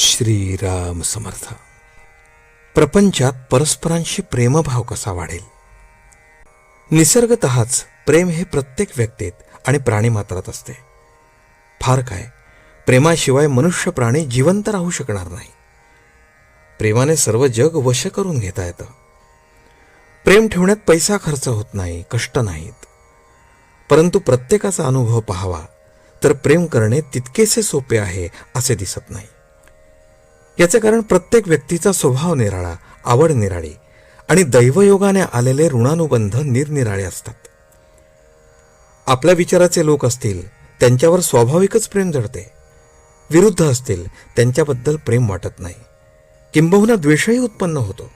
श्रीराम समर्थ. प्रपंचात परस्परांशी प्रेमभाव कसा वाढेल? निसर्गतःच प्रेम हे प्रत्येक व्यक्तीत आणि प्राणीमात्रात असते. फार काय प्रेमाशिवाय मनुष्य प्राणी जिवंत राहू शकणार नाही. प्रेमाने सर्व जग वश करून घेता येतं. प्रेम ठेवण्यात पैसा खर्च होत नाही कष्ट नाहीत. परंतु प्रत्येकाचा अनुभव पाहावा तर प्रेम करणे तितकेसे सोपे आहे असे दिसत नाही. याचे कारण प्रत्येक व्यक्तीचा स्वभाव निराळा आवड निराळी आणि दैवयोगाने आलेले ऋणानुबंध निरनिराळे असतात. आपल्या विचाराचे लोक असतील त्यांच्यावर स्वाभाविकच प्रेम जडते. विरुद्ध असतील त्यांच्याबद्दल प्रेम वाटत नाही. किंबहुना द्वेषही उत्पन्न होतो.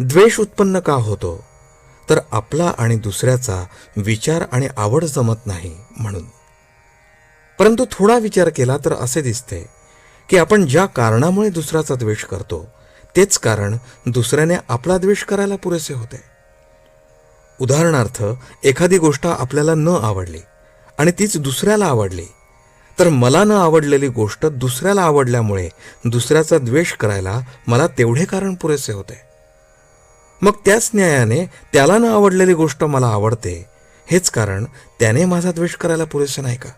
द्वेष उत्पन्न का होतो? तर आपला आणि दुसऱ्याचा विचार आणि आवड जमत नाही म्हणून. परंतु थोडा विचार केला तर असे दिसते की आपण ज्या कारणामुळे दुसऱ्याचा द्वेष करतो तेच कारण दुसऱ्याने आपला द्वेष करायला पुरेसे होते. उदाहरणार्थ एखादी गोष्ट आपल्याला न आवडली आणि तीच दुसऱ्याला आवडली तर मला न आवडलेली गोष्ट दुसऱ्याला आवडल्यामुळे दुसऱ्याचा द्वेष करायला मला तेवढे कारण पुरेसे होते. मग त्याच न्यायाने त्याला न आवडलेली गोष्ट मला आवडते हेच कारण त्याने माझा द्वेष करायला पुरेसे नाही का?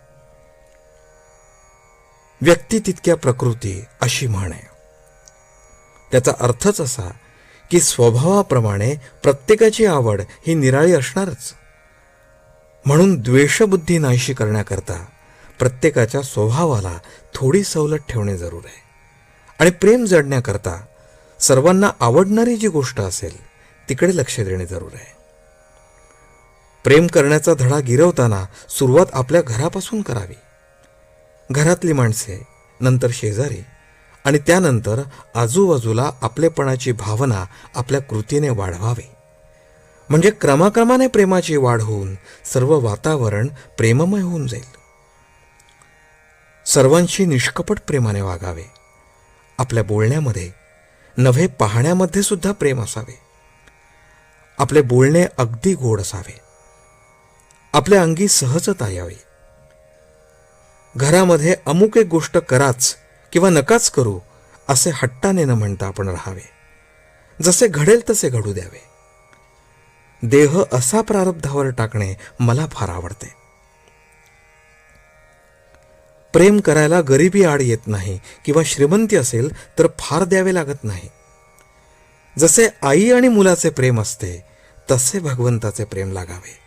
व्यक्ती तितक्या प्रकृती अशी म्हण. आहे त्याचा अर्थच असा की स्वभावाप्रमाणे प्रत्येकाची आवड ही निराळी असणारच. म्हणून द्वेषबुद्धी नाहीशी करण्याकरता प्रत्येकाच्या स्वभावाला थोडी सवलत ठेवणे जरूर आहे. आणि प्रेम जडण्याकरता सर्वांना आवडणारी जी गोष्ट असेल तिकडे लक्ष देणे जरूर आहे. प्रेम करण्याचा धडा गिरवताना सुरुवात आपल्या घरापासून करावी. घरातली माणसे नंतर शेजारी. आणि त्यानंतर आजूबाजूला आपलेपणाची भावना आपल्या कृतीने वाढवावी. म्हणजे क्रमाक्रमाने प्रेमाची वाढ होऊन सर्व वातावरण प्रेममय होऊन जाईल. सर्वांशी निष्कपट प्रेमाने वागावे. आपल्या बोलण्यामध्ये नव्हे पाहण्यामध्ये सुद्धा प्रेम असावे. आपले बोलणे अगदी गोड असावे. आपल्या अंगी सहजता यावी. घरामध्ये अमुक एक गोष्ट कराच किंवा नकाच करू असे हट्टाने न म्हणता आपण राहावे. जसे घडेल तसे घडू द्यावे. देह असा प्रारब्धावर टाकणे मला फार आवडते. प्रेम करायला गरिबी आड येत नाही किंवा श्रीमंती असेल तर फार द्यावे लागत नाही. जसे आई आणि मुलाचे प्रेम असते तसे भगवंताचे प्रेम लागावे.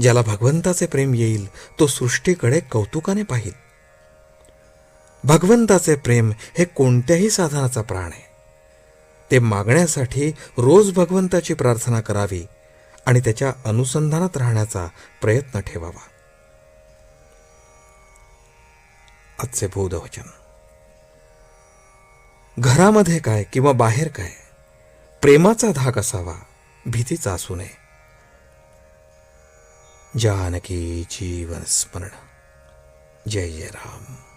ज्याला भगवंताचे प्रेम येईल तो सृष्टीकडे कौतुकाने पाहिल. भगवंताचे प्रेम हे कोणत्याही साधनाचा प्राण आहे. ते मागण्यासाठी रोज भगवंताची प्रार्थना करावी आणि त्याच्या अनुसंधानात राहण्याचा प्रयत्न ठेवावा. आजचे बोधवचन. घरामध्ये काय किंवा बाहेर काय प्रेमाचा धाक असावा भीतीचा असू नये. జానకి జీవనస్మరణ జయ రామ్.